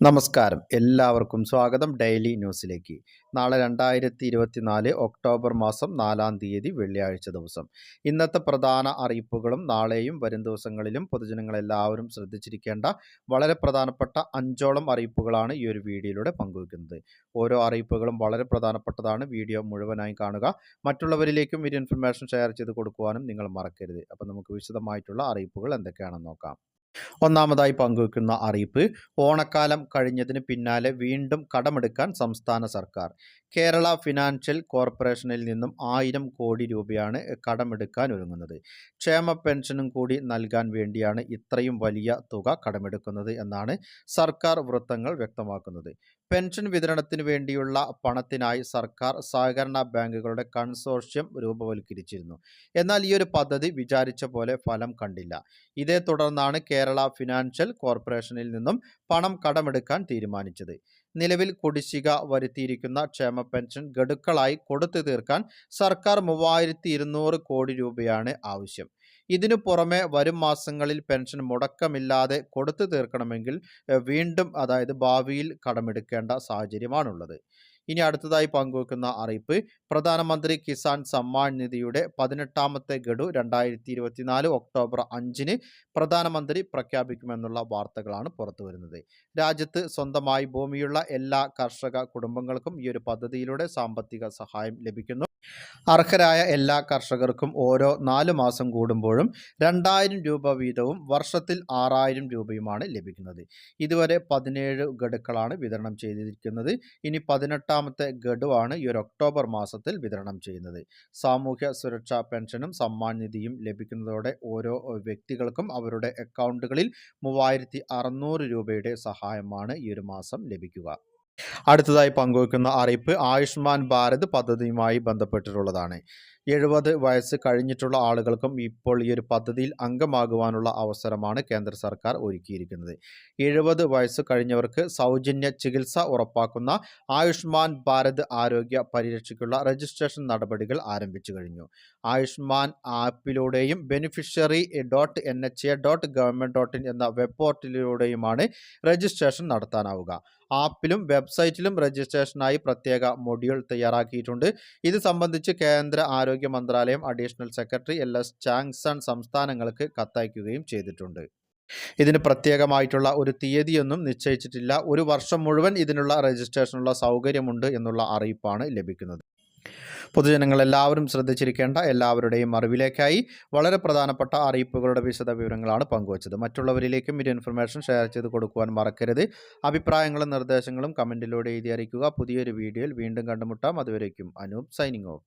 നമസ്കാരം. എല്ലാവർക്കും സ്വാഗതം ഡെയിലി ന്യൂസിലേക്ക്. നാളെ രണ്ടായിരത്തി ഇരുപത്തിനാല് ഒക്ടോബർ മാസം നാലാം തീയതി വെള്ളിയാഴ്ച ദിവസം. ഇന്നത്തെ പ്രധാന അറിയിപ്പുകളും നാളെയും വരും ദിവസങ്ങളിലും പൊതുജനങ്ങളെല്ലാവരും ശ്രദ്ധിച്ചിരിക്കേണ്ട വളരെ പ്രധാനപ്പെട്ട അഞ്ചോളം അറിയിപ്പുകളാണ് ഈ ഒരു വീഡിയോയിലൂടെ പങ്കുവയ്ക്കുന്നത്. ഓരോ അറിയിപ്പുകളും വളരെ പ്രധാനപ്പെട്ടതാണ്. വീഡിയോ മുഴുവനായി കാണുക. മറ്റുള്ളവരിലേക്കും ഈ ഇൻഫർമേഷൻ ഷെയർ ചെയ്ത് കൊടുക്കുവാനും നിങ്ങൾ മറക്കരുത്. അപ്പോൾ നമുക്ക് വിശദമായിട്ടുള്ള അറിയിപ്പുകൾ എന്തൊക്കെയാണെന്ന് നോക്കാം. ഒന്നാമതായി പങ്കുവെക്കുന്ന അറിയിപ്പ് ഓണക്കാലം കഴിഞ്ഞതിന് പിന്നാലെ വീണ്ടും കടമെടുക്കാൻ സംസ്ഥാന സർക്കാർ. കേരള ഫിനാൻഷ്യൽ കോർപ്പറേഷനിൽ നിന്നും ആയിരം കോടി രൂപയാണ് കടമെടുക്കാൻ ഒരുങ്ങുന്നത്. ക്ഷേമ പെൻഷനും കൂടി നൽകാൻ വേണ്ടിയാണ് ഇത്രയും വലിയ തുക കടമെടുക്കുന്നത് എന്നാണ് സർക്കാർ വൃത്തങ്ങൾ വ്യക്തമാക്കുന്നത്. പെൻഷൻ വിതരണത്തിന് വേണ്ടിയുള്ള പണത്തിനായി സർക്കാർ സഹകരണ ബാങ്കുകളുടെ കൺസോർഷ്യം രൂപവൽക്കരിച്ചിരുന്നു. എന്നാൽ ഈ ഒരു പദ്ധതി വിചാരിച്ച പോലെ ഫലം കണ്ടില്ല. ഇതേ തുടർന്നാണ് കേരള ഫിനാൻഷ്യൽ കോർപ്പറേഷനിൽ നിന്നും പണം കടമെടുക്കാൻ തീരുമാനിച്ചത്. നിലവിൽ കുടിശ്ശിക വരുത്തിയിരിക്കുന്ന ക്ഷേമ പെൻഷൻ ഗഡുക്കളായി കൊടുത്തു തീർക്കാൻ സർക്കാർ മൂവായിരത്തി കോടി രൂപയാണ് ആവശ്യം. ഇതിനു പുറമെ വരും മാസങ്ങളിൽ പെൻഷൻ മുടക്കമില്ലാതെ കൊടുത്തു തീർക്കണമെങ്കിൽ വീണ്ടും അതായത് ഭാവിയിൽ കടമെടുക്കേണ്ട സാഹചര്യമാണുള്ളത്. ഇനി അടുത്തതായി പങ്കുവെക്കുന്ന അറിയിപ്പ്. പ്രധാനമന്ത്രി കിസാൻ സമ്മാൻ നിധിയുടെ പതിനെട്ടാമത്തെ ഗഡു രണ്ടായിരത്തി ഇരുപത്തിനാല് ഒക്ടോബർ അഞ്ചിന് പ്രധാനമന്ത്രി പ്രഖ്യാപിക്കുമെന്നുള്ള വാർത്തകളാണ് പുറത്തുവരുന്നത്. രാജ്യത്ത് സ്വന്തമായി ഭൂമിയുള്ള എല്ലാ കർഷക കുടുംബങ്ങൾക്കും ഈ ഒരു പദ്ധതിയിലൂടെ സാമ്പത്തിക സഹായം ലഭിക്കുന്നു. അർഹരായ എല്ലാ കർഷകർക്കും ഓരോ നാല് മാസം കൂടുമ്പോഴും രണ്ടായിരം രൂപ വീതവും വർഷത്തിൽ ആറായിരം രൂപയുമാണ് ലഭിക്കുന്നത്. ഇതുവരെ പതിനേഴ് ഗഡുക്കളാണ് വിതരണം ചെയ്തിരിക്കുന്നത്. ഇനി പതിനെട്ടാമത്തെ ഗഡുവാണ് ഈ ഒരു ഒക്ടോബർ മാസത്തിൽ വിതരണം ചെയ്യുന്നത്. സാമൂഹ്യ സുരക്ഷാ പെൻഷനും സമ്മാൻ നിധിയും ലഭിക്കുന്നതോടെ ഓരോ വ്യക്തികൾക്കും അവരുടെ അക്കൗണ്ടുകളിൽ മൂവായിരത്തി രൂപയുടെ സഹായമാണ് ഈ ഒരു മാസം ലഭിക്കുക. അടുത്തതായി പങ്കുവെക്കുന്ന അറിയിപ്പ് ആയുഷ്മാൻ ഭാരത് പദ്ധതിയുമായി ബന്ധപ്പെട്ടിട്ടുള്ളതാണ്. എഴുപത് വയസ്സ് കഴിഞ്ഞിട്ടുള്ള ആളുകൾക്കും ഇപ്പോൾ ഈ ഒരു പദ്ധതിയിൽ അംഗമാകുവാനുള്ള അവസരമാണ് കേന്ദ്ര സർക്കാർ ഒരുക്കിയിരിക്കുന്നത്. എഴുപത് വയസ്സ് കഴിഞ്ഞവർക്ക് സൗജന്യ ചികിത്സ ഉറപ്പാക്കുന്ന ആയുഷ്മാൻ ഭാരത് ആരോഗ്യ പരിരക്ഷയ്ക്കുള്ള രജിസ്ട്രേഷൻ നടപടികൾ ആരംഭിച്ചു കഴിഞ്ഞു. Ayushman ആപ്പിലൂടെയും beneficiary dot N H A dot government dot in എന്ന വെബ് പോർട്ടലിലൂടെയുമാണ് രജിസ്ട്രേഷൻ നടത്താനാവുക. ആപ്പിലും വെബ്സൈറ്റിലും രജിസ്ട്രേഷനായി പ്രത്യേക മൊഡ്യൂൾ തയ്യാറാക്കിയിട്ടുണ്ട്. ഇത് സംബന്ധിച്ച് കേന്ദ്ര ആരോഗ്യ മന്ത്രാലയം additional secretary L S Changsan സംസ്ഥാനങ്ങൾക്ക് കത്തയക്കുകയും ചെയ്തിട്ടുണ്ട്. ഇതിന് പ്രത്യേകമായിട്ടുള്ള ഒരു തീയതിയൊന്നും നിശ്ചയിച്ചിട്ടില്ല. ഒരു വർഷം മുഴുവൻ ഇതിനുള്ള രജിസ്ട്രേഷനുള്ള സൗകര്യമുണ്ട് എന്നുള്ള അറിയിപ്പാണ് ലഭിക്കുന്നത്. പൊതുജനങ്ങൾ എല്ലാവരും ശ്രദ്ധിച്ചിരിക്കേണ്ട എല്ലാവരുടെയും അറിവിലേക്കായി വളരെ പ്രധാനപ്പെട്ട അറിയിപ്പുകളുടെ വിശദ വിവരങ്ങളാണ് പങ്കുവച്ചത്. മറ്റുള്ളവരിലേക്കും ഇത് ഇൻഫർമേഷൻ ഷെയർ ചെയ്ത് കൊടുക്കുവാൻ മറക്കരുത്. അഭിപ്രായങ്ങളും നിർദ്ദേശങ്ങളും കമന്റിലൂടെ എഴുതി അറിയിക്കുക. പുതിയൊരു വീഡിയോയിൽ വീണ്ടും കണ്ടുമുട്ടാം. അതുവരേക്കും അനൂപ് സൈനിങ് ഓഫ്.